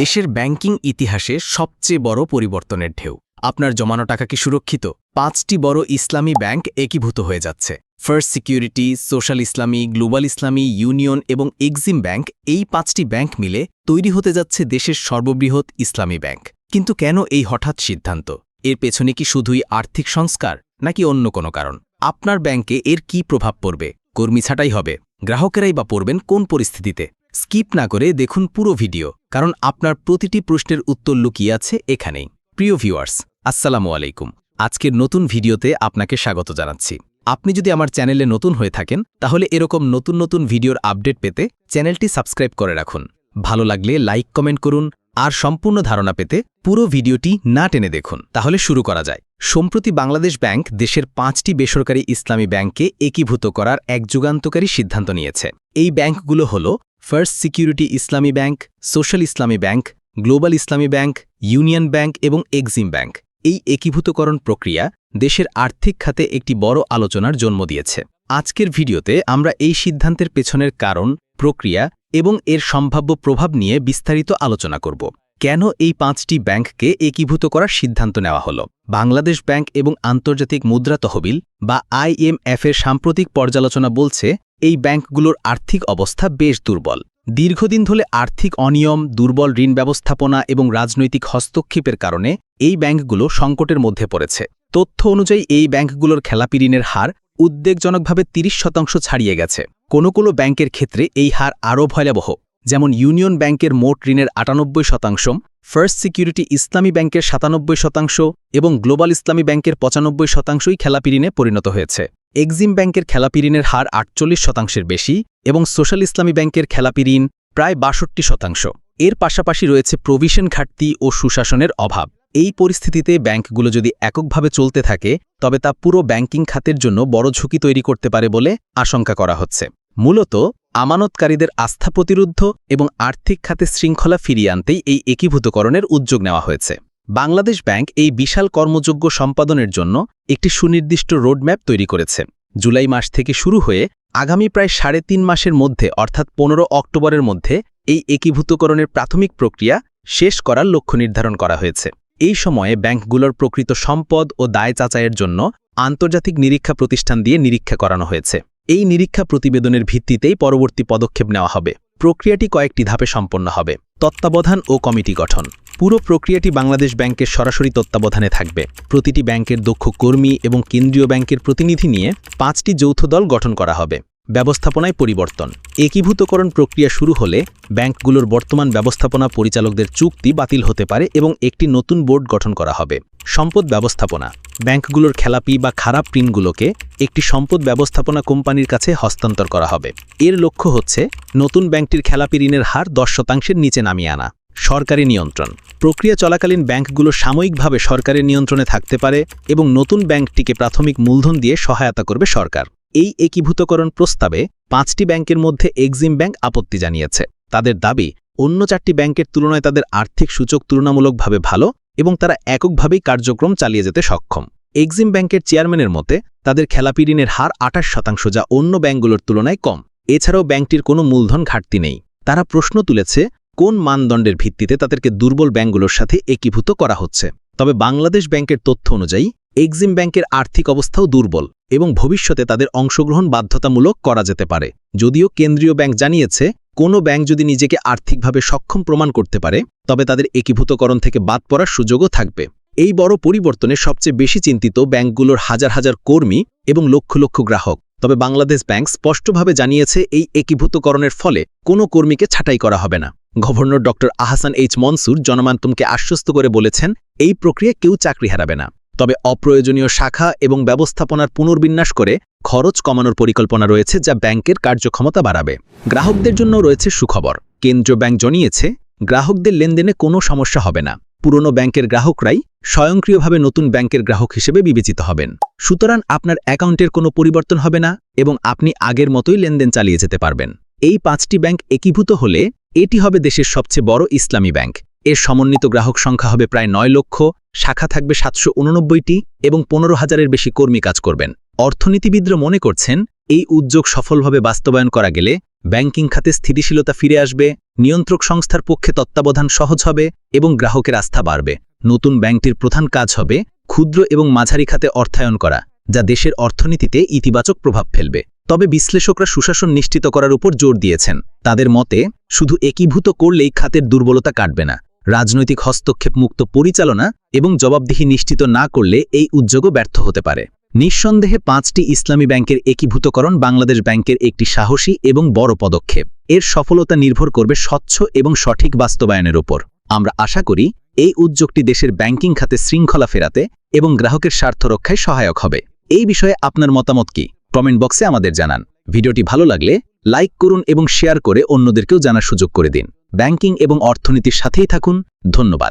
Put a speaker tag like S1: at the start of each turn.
S1: দেশের ব্যাংকিং ইতিহাসে সবচেয়ে বড় পরিবর্তনের ঢেউ। আপনার জমানো টাকা কি সুরক্ষিত? পাঁচটি বড় ইসলামী ব্যাংক একীভূত হয়ে যাচ্ছে। First security, social Islami, global Islami, union এবং এক্সিম ব্যাংক এই পাঁচটি ব্যাংক মিলে তৈরি হতে যাচ্ছে দেশের সর্ববৃহৎ ইসলামী ব্যাংক। কিন্তু কেন এই হঠাৎ সিদ্ধান্ত? এর পেছনে কি শুধুই আর্থিক সংস্কার, নাকি অন্য কোনো কারণ? আপনার ব্যাংকে এর কি প্রভাব পড়বে? কর্মী ছাটাই হবে। গ্রাহকেরাই বা পড়বেন কোন পরিস্থিতিতে? স্কিপ না করে দেখুন পুরো ভিডিও, কারণ আপনার প্রতিটি প্রশ্নের উত্তর লুকিয়ে আছে এখানেই। প্রিয় ভিউয়ার্স, আসসালামু আলাইকুম। আজকের নতুন ভিডিওতে আপনাকে স্বাগত জানাচ্ছি। আপনি যদি আমার চ্যানেলে নতুন হয়ে থাকেন, তাহলে এরকম নতুন নতুন ভিডিওর আপডেট পেতে চ্যানেলটি সাবস্ক্রাইব করে রাখুন। ভালো লাগলে লাইক, কমেন্ট করুন, আর সম্পূর্ণ ধারণা পেতে পুরো ভিডিওটি না টেনে দেখুন। তাহলে শুরু করা যায়। সম্প্রতি বাংলাদেশ ব্যাংক দেশের পাঁচটি বেসরকারি ইসলামী ব্যাংককে একীভূত করার এক যুগান্তকারী সিদ্ধান্ত নিয়েছে। এই ব্যাংকগুলো হল first security Islami bank, social Islami bank, global Islami bank, union bank এবং এক্সিম ব্যাংক। এই একীভূতকরণ প্রক্রিয়া দেশের আর্থিক খাতে একটি বড় আলোচনার জন্ম দিয়েছে। আজকের ভিডিওতে আমরা এই সিদ্ধান্তের পেছনের কারণ, প্রক্রিয়া এবং এর সম্ভাব্য প্রভাব নিয়ে বিস্তারিত আলোচনা করব। কেন এই পাঁচটি ব্যাংককে একীভূত করার সিদ্ধান্ত নেওয়া হলো? বাংলাদেশ ব্যাংক এবং আন্তর্জাতিক মুদ্রা তহবিল বা আইএমএফ এর সাম্প্রতিক পর্যালোচনা বলছে এই ব্যাংকগুলোর আর্থিক অবস্থা বেশ দুর্বল। দীর্ঘদিন ধরে আর্থিক অনিয়ম, দুর্বল ঋণ ব্যবস্থাপনা এবং রাজনৈতিক হস্তক্ষেপের কারণে এই ব্যাংকগুলো সংকটের মধ্যে পড়েছে। তথ্য অনুযায়ী এই ব্যাংকগুলোর খেলাপি ঋণের হার উদ্বেগজনকভাবে ৩০ শতাংশ ছাড়িয়ে গেছে। কোনো কোনো ব্যাংকের ক্ষেত্রে এই হার আরও ভয়াবহ, যেমন ইউনিয়ন ব্যাংকের মোট ঋণের আটানব্বই শতাংশ, ফার্স্ট সিকিউরিটি ইসলামী ব্যাংকের সাতানব্বই শতাংশ এবং গ্লোবাল ইসলামী ব্যাংকের পঁচানব্বই শতাংশই খেলাপি ঋণে পরিণত হয়েছে। এক্সিম ব্যাংকের খেলাপি ঋণের হার আটচল্লিশ শতাংশের বেশি এবং সোশ্যাল ইসলামী ব্যাংকের খেলাপি ঋণ প্রায় বাষট্টি শতাংশ। এর পাশাপাশি রয়েছে প্রভিশন ঘাটতি ও সুশাসনের অভাব। এই পরিস্থিতিতে ব্যাংকগুলো যদি এককভাবে চলতে থাকে, তবে তা পুরো ব্যাংকিং খাতের জন্য বড় ঝুঁকি তৈরি করতে পারে বলে আশঙ্কা করা হচ্ছে। মূলত, আমানতকারীদের আস্থা প্রতিরুদ্ধ এবং আর্থিক খাতে শৃঙ্খলা ফিরিয়ে আনতেই এই একীভূতকরণের উদ্যোগ নেওয়া হয়েছে। বাংলাদেশ ব্যাংক এই বিশাল কর্মযোগ্য সম্পাদনের জন্য একটি সুনির্দিষ্ট রোডম্যাপ তৈরি করেছে। জুলাই মাস থেকে শুরু হয়ে আগামী প্রায় সাড়ে তিন মাসের মধ্যে, অর্থাৎ পনেরো অক্টোবরের মধ্যে, এই একীভূতকরণের প্রাথমিক প্রক্রিয়া শেষ করার লক্ষ্য নির্ধারণ করা হয়েছে। এই সময়ে ব্যাংকগুলোর প্রকৃত সম্পদ ও দায় চাচাইয়ের জন্য আন্তর্জাতিক নিরীক্ষা প্রতিষ্ঠান দিয়ে নিরীক্ষা করানো হয়েছে। এই নিরীক্ষা প্রতিবেদনের ভিত্তিতেই পরবর্তী পদক্ষেপ নেওয়া হবে। প্রক্রিয়াটি কয়েকটি ধাপে সম্পন্ন হবে। তত্ত্বাবধান ও কমিটি গঠন। পুরো প্রক্রিয়াটি বাংলাদেশ ব্যাংকের সরাসরি তত্ত্বাবধানে থাকবে। প্রতিটি ব্যাংকের দক্ষ কর্মী এবং কেন্দ্রীয় ব্যাংকের প্রতিনিধি নিয়ে পাঁচটি যৌথ দল গঠন করা হবে। ব্যবস্থাপনায় পরিবর্তন। একীভূতকরণ প্রক্রিয়া শুরু হলে ব্যাংকগুলোর বর্তমান ব্যবস্থাপনা পরিচালকদের চুক্তি বাতিল হতে পারে এবং একটি নতুন বোর্ড গঠন করা হবে। সম্পদ ব্যবস্থাপনা। ব্যাংকগুলোর খেলাপি বা খারাপ ঋণগুলোকে একটি সম্পদ ব্যবস্থাপনা কোম্পানির কাছে হস্তান্তর করা হবে। এর লক্ষ্য হচ্ছে নতুন ব্যাংকটির খেলাপি ঋণের হার দশ শতাংশের নিচে নামিয়ে আনা। সরকারি নিয়ন্ত্রণ। প্রক্রিয়া চলাকালীন ব্যাংকগুলো সাময়িকভাবে সরকারের নিয়ন্ত্রণে থাকতে পারে এবং নতুন ব্যাংকটিকে প্রাথমিক মূলধন দিয়ে সহায়তা করবে সরকার। এই একীভূতকরণ প্রস্তাবে পাঁচটি ব্যাংকের মধ্যে এক্সিম ব্যাংক আপত্তি জানিয়েছে। তাদের দাবি, অন্য চারটি ব্যাংকের তুলনায় তাদের আর্থিক সূচক তুলনামূলকভাবে ভালো এবং তারা এককভাবেই কার্যক্রম চালিয়ে যেতে সক্ষম। এক্সিম ব্যাংকের চেয়ারম্যানের মতে, তাদের খেলাপি ঋণের হার আঠাশ শতাংশ যা অন্য ব্যাংকগুলোর তুলনায় কম। এছাড়াও ব্যাংকটির কোনো মূলধন ঘাটতি নেই। তারা প্রশ্ন তুলেছে কোন মানদণ্ডের ভিত্তিতে তাদেরকে দুর্বল ব্যাংকগুলোর সাথে একীভূত করা হচ্ছে? তবে বাংলাদেশ ব্যাংকের তথ্য অনুযায়ী, এক্সিম ব্যাংকের আর্থিক অবস্থাও দুর্বল এবং ভবিষ্যতে তাদের অংশগ্রহণ বাধ্যতামূলক করা যেতে পারে। যদিও কেন্দ্রীয় ব্যাংক জানিয়েছে, কোনো ব্যাংক যদি নিজেকে আর্থিকভাবে সক্ষম প্রমাণ করতে পারে, তবে তাদের একীভূতকরণ থেকে বাদ পড়ার সুযোগও থাকবে। এই বড় পরিবর্তনে সবচেয়ে বেশি চিন্তিত ব্যাংকগুলোর হাজার হাজার কর্মী এবং লক্ষ লক্ষ গ্রাহক। তবে বাংলাদেশ ব্যাংক স্পষ্টভাবে জানিয়েছে, এই একীভূতকরণের ফলে কোনো কর্মীকে ছাঁটাই করা হবে না। গভর্নর ড আহাসান এইচ মনসুর জনমান্তমকে আশ্বস্ত করে বলেছেন, এই প্রক্রিয়া কেউ চাকরি হারাবে না। তবে অপ্রয়োজনীয় শাখা এবং ব্যবস্থাপনার পুনর্বিন্যাস করে খরচ কমানোর পরিকল্পনা রয়েছে যা ব্যাংকের কার্যক্ষমতা বাড়াবে। গ্রাহকদের জন্য রয়েছে সুখবর। কেন্দ্রীয় ব্যাংক জানিয়েছে, গ্রাহকদের লেনদেনে কোনো সমস্যা হবে না। পুরনো ব্যাংকের গ্রাহকরাই স্বয়ংক্রিয়ভাবে নতুন ব্যাংকের গ্রাহক হিসেবে বিবেচিত হবেন। সুতরাং আপনার অ্যাকাউন্টের কোনো পরিবর্তন হবে না এবং আপনি আগের মতোই লেনদেন চালিয়ে যেতে পারবেন। এই পাঁচটি ব্যাংক একীভূত হলে এটি হবে দেশের সবচেয়ে বড় ইসলামী ব্যাংক। এর সমন্বিত গ্রাহক সংখ্যা হবে প্রায় নয় লক্ষ, শাখা থাকবে সাতশো উননব্বইটি এবং পনেরো হাজারের বেশি কর্মী কাজ করবেন। অর্থনীতিবিদরা মনে করছেন, এই উদ্যোগ সফলভাবে বাস্তবায়ন করা গেলে
S2: ব্যাংকিং খাতে স্থিতিশীলতা ফিরে আসবে, নিয়ন্ত্রক সংস্থার পক্ষে তত্ত্বাবধান সহজ হবে এবং গ্রাহকের আস্থা বাড়বে। নতুন ব্যাংকটির প্রধান কাজ হবে ক্ষুদ্র এবং মাঝারি খাতে অর্থায়ন করা, যা দেশের অর্থনীতিতে ইতিবাচক প্রভাব ফেলবে। তবে বিশ্লেষকরা সুশাসন নিশ্চিত করার উপর জোর দিয়েছেন। তাদের মতে, শুধু একীভূত করলেই খাতের দুর্বলতা কাটবে না। রাজনৈতিক হস্তক্ষেপ মুক্ত পরিচালনা এবং জবাবদিহি নিশ্চিত না করলে এই উদ্যোগও ব্যর্থ হতে পারে। নিঃসন্দেহে পাঁচটি ইসলামী ব্যাংকের একীভূতকরণ বাংলাদেশ ব্যাংকের একটি সাহসী এবং বড় পদক্ষেপ। এর সফলতা নির্ভর করবে স্বচ্ছ এবং সঠিক বাস্তবায়নের উপর। আমরা আশা করি, এই উদ্যোগটি দেশের ব্যাংকিং খাতে শৃঙ্খলা ফেরাতে এবং গ্রাহকের স্বার্থ রক্ষায় সহায়ক হবে। এই বিষয়ে আপনার মতামত কি? কমেন্ট বক্সে আমাদের জানান। ভিডিওটি ভালো লাগলে লাইক করুন এবং শেয়ার করে অন্যদেরকেও জানার সুযোগ করে দিন। ব্যাংকিং এবং অর্থনীতির সাথেই থাকুন। ধন্যবাদ।